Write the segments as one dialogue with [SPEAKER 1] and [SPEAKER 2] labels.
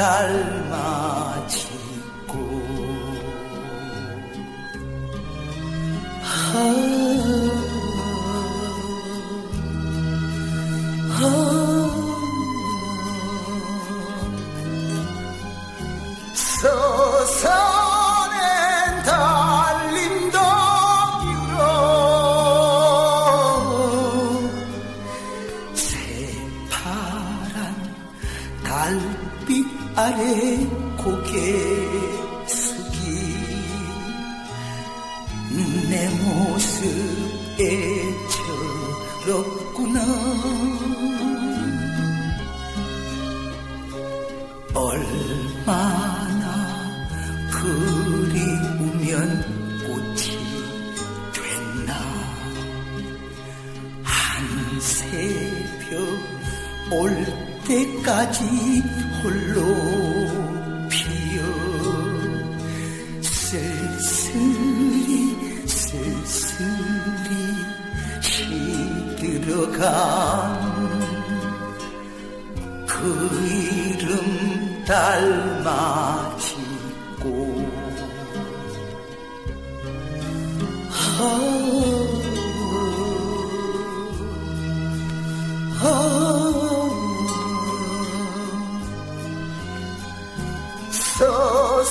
[SPEAKER 1] 닮아지고 고개 숙이 내 모습에 저렇구나. 얼마나 그리우면 꽃이 됐나. 한 새벽 올 때까지 홀로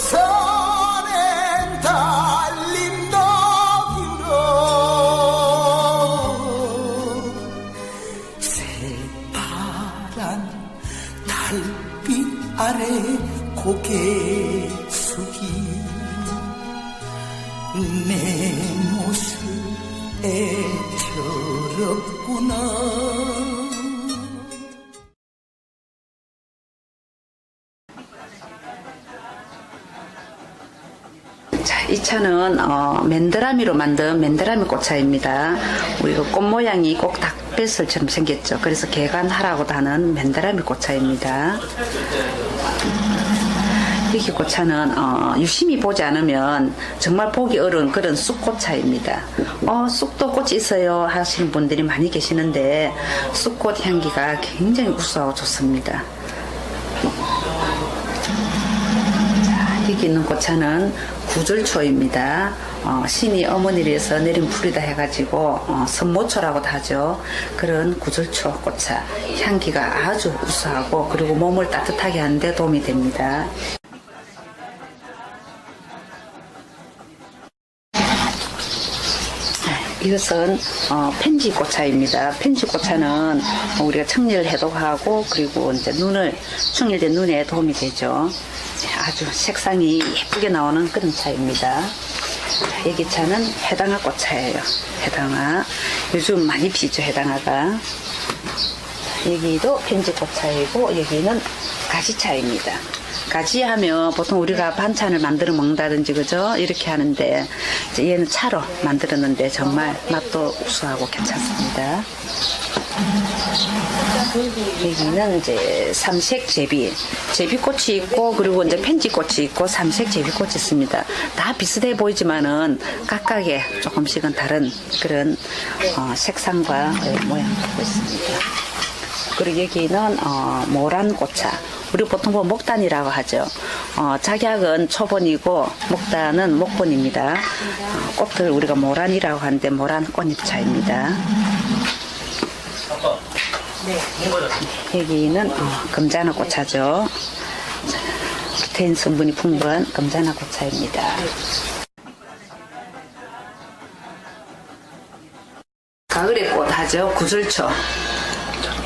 [SPEAKER 1] 서산엔 달림도 길어 새파란 달빛 아래 고개 내 모습에 저렇구나
[SPEAKER 2] 자, 이 차는 어, 맨드라미로 만든 맨드라미 꽃차입니다. 우리가 꽃 모양이 꼭 닭뱃살처럼 생겼죠. 그래서 개간하라고도 하는 맨드라미 꽃차입니다. 이렇게 꽃차는 어, 유심히 보지 않으면 정말 보기 어려운 그런 쑥꽃차입니다. 어, 쑥도 꽃이 있어요 하시는 분들이 많이 계시는데 쑥꽃 향기가 굉장히 우수하고 좋습니다. 여기 있는 꽃차는 구절초입니다. 어, 신이 어머니에서 내린 풀이다 해가지고 어, 선모초라고도 하죠. 그런 구절초 꽃차 향기가 아주 우수하고 그리고 몸을 따뜻하게 하는 데 도움이 됩니다. 이것은 어, 펜지 꽃차입니다. 펜지 꽃차는 우리가 청일 해독하고 그리고 이제 눈을 충일된 눈에 도움이 되죠. 네, 아주 색상이 예쁘게 나오는 그런 차입니다. 자, 여기 차는 해당화 꽃차예요. 해당화. 요즘 많이 피죠 해당화가. 여기도 펜지 꽃 차이고 여기는 가지 차입니다. 가지 하면 보통 우리가 반찬을 만들어 먹는다든지 그죠? 이렇게 하는데 얘는 차로 만들었는데 정말 맛도 우수하고 괜찮습니다. 여기는 이제 삼색 제비, 제비꽃이 있고 그리고 이제 펜지꽃이 있고 삼색 제비꽃이 있습니다. 다 비슷해 보이지만은 각각의 조금씩은 다른 그런 어, 색상과 그 모양을 갖고 있습니다. 그리고 여기는 어, 모란 꽃차. 우리 보통 보면 목단이라고 하죠. 어, 작약은 초본이고 목단은 목본입니다. 어, 꽃을 우리가 모란이라고 하는데 모란 꽃잎차입니다. 여기는 어, 금자나 꽃차죠. 루테인 성분이 풍부한 금자나 꽃차입니다. 가을의 꽃 하죠. 구슬초.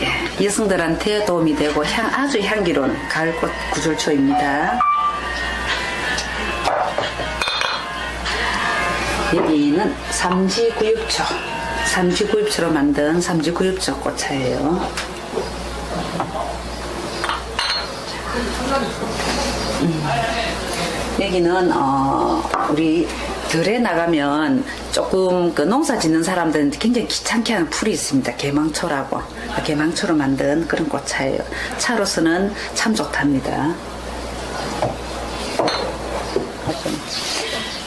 [SPEAKER 2] 예, 여성들한테 도움이 되고 향, 아주 향기로운 가을꽃 구절초입니다. 여기는 삼지구육초, 삼지구육초로 만든 삼지구육초 꽃차예요. 음, 여기는 어, 우리 들에 나가면 조금 그 농사 짓는 사람들은 굉장히 귀찮게 하는 풀이 있습니다. 개망초라고. 그 개망초로 만든 그런 꽃차예요. 차로서는 참 좋답니다.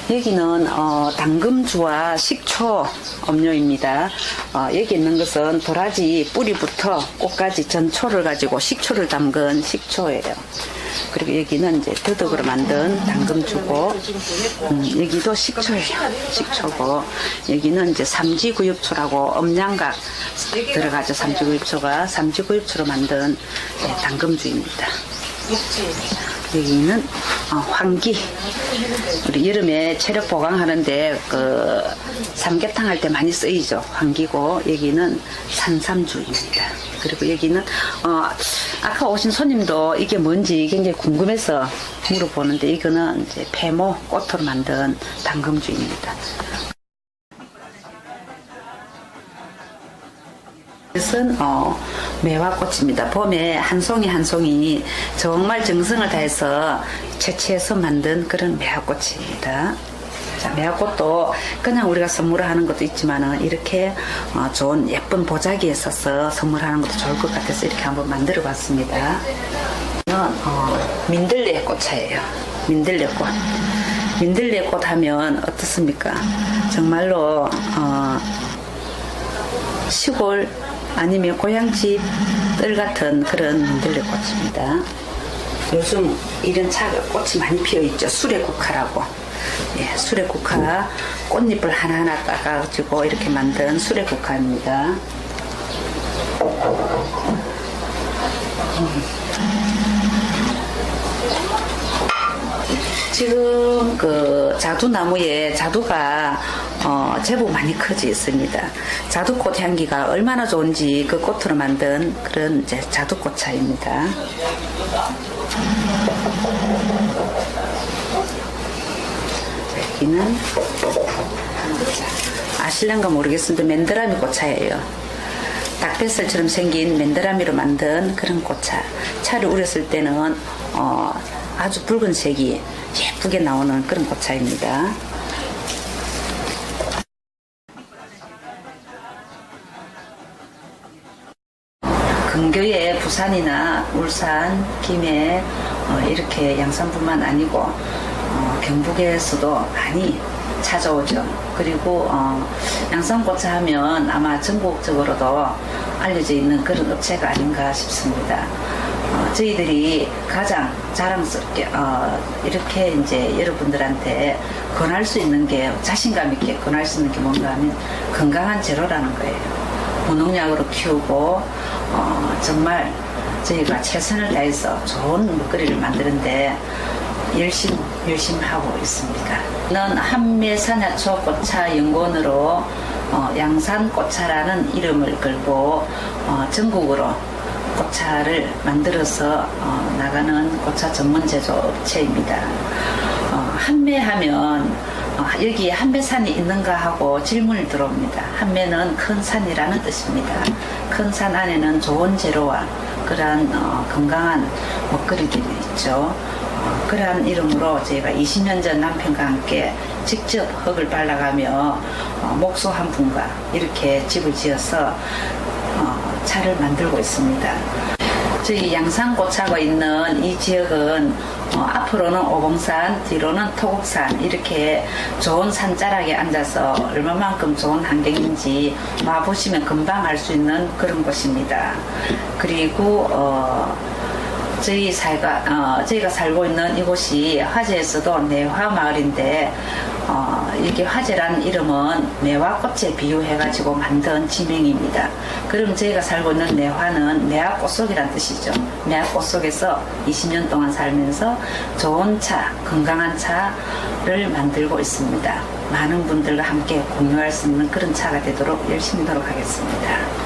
[SPEAKER 2] 여기는 어, 당금주와 식초 음료입니다. 어, 여기 있는 것은 도라지 뿌리부터 꽃까지 전초를 가지고 식초를 담근 식초예요. 그리고 여기는 이제 더덕으로 만든 당금주고 음, 여기도 식초예요. 식초고 여기는 이제 삼지구엽초라고 엄양각 들어가죠. 삼지구엽초가 삼지구엽초로 만든 네, 당금주입니다. 여기는 어, 황기. 우리 여름에 체력 보강하는데 그 삼계탕 할 때 많이 쓰이죠. 황기고 여기는 산삼주입니다. 그리고 여기는 어, 아까 오신 손님도 이게 뭔지 굉장히 궁금해서 물어보는데 이거는 이제 페모 꽃으로 만든 당금주입니다. 이것은 어, 매화꽃입니다. 봄에 한 송이 한 송이 정말 정성을 다해서 채취해서 만든 그런 매화꽃입니다. 자, 매화꽃도 그냥 우리가 선물하는 것도 있지만은 이렇게 어, 좋은 예쁜 보자기에 써서 선물하는 것도 좋을 것 같아서 이렇게 한번 만들어 봤습니다. 어, 민들레 꽃차예요. 민들레 꽃. 민들레 꽃 하면 어떻습니까? 정말로 어, 시골 아니면 고향집 뜰 같은 그런 민들레 꽃입니다. 요즘 이런 차 꽃이 많이 피어 있죠. 수레국화라고. 예, 수레국화 꽃잎을 하나하나 따가지고 이렇게 만든 수레국화입니다. 지금 그 자두나무에 자두가 어, 제법 많이 커져 있습니다. 자두꽃 향기가 얼마나 좋은지 그 꽃으로 만든 그런 이제 자두꽃차입니다. 여기는 아실란가 모르겠는데 맨드라미 꽃차예요. 닭뱃살처럼 생긴 맨드라미로 만든 그런 꽃차. 차를 우렸을 때는 어, 아주 붉은색이 예쁘게 나오는 그런 꽃차입니다. 근교에 부산이나 울산, 김해 어, 이렇게 양산뿐만 아니고 어, 경북에서도 많이 찾아오죠. 그리고 어, 양산고차 하면 아마 전국적으로도 알려져 있는 그런 업체가 아닌가 싶습니다. 어, 저희들이 가장 자랑스럽게 어, 이렇게 이제 여러분들한테 권할 수 있는 게 자신감 있게 권할 수 있는 게 뭔가 하면 건강한 재료라는 거예요. 무농약으로 키우고 어, 정말 저희가 최선을 다해서 좋은 먹거리를 만드는데 열심 열심히 하고 있습니다. 는 한매산야초 꽃차 연구원으로 어, 양산 꽃차라는 이름을 걸고 어, 전국으로 꽃차를 만들어서 어, 나가는 꽃차 전문 제조 업체입니다. 어, 한매하면 어, 여기에 한매산이 있는가 하고 질문이 들어옵니다. 한매는 큰 산이라는 뜻입니다. 큰 산 안에는 좋은 재료와 그러한 어, 건강한 먹거리들이 있죠. 어, 그러한 이름으로 저희가 20년 전 남편과 함께 직접 흙을 발라가며 어, 목소 한 분과 이렇게 집을 지어서 어, 차를 만들고 있습니다. 저희 양산고차가 있는 이 지역은 어, 앞으로는 오봉산, 뒤로는 토곡산 이렇게 좋은 산자락에 앉아서 얼마만큼 좋은 환경인지 와보시면 금방 알 수 있는 그런 곳입니다. 그리고 어, 저희 사가 어, 저희가 살고 있는 이곳이 화재에서도 내화 마을인데 어, 이게 화재란 이름은 매화 꽃에 비유해가지고 만든 지명입니다. 그럼 저희가 살고 있는 내화는 매화 꽃 속이란 뜻이죠. 매화 꽃 속에서 20년 동안 살면서 좋은 차, 건강한 차를 만들고 있습니다. 많은 분들과 함께 공유할 수 있는 그런 차가 되도록 열심히 노력하겠습니다.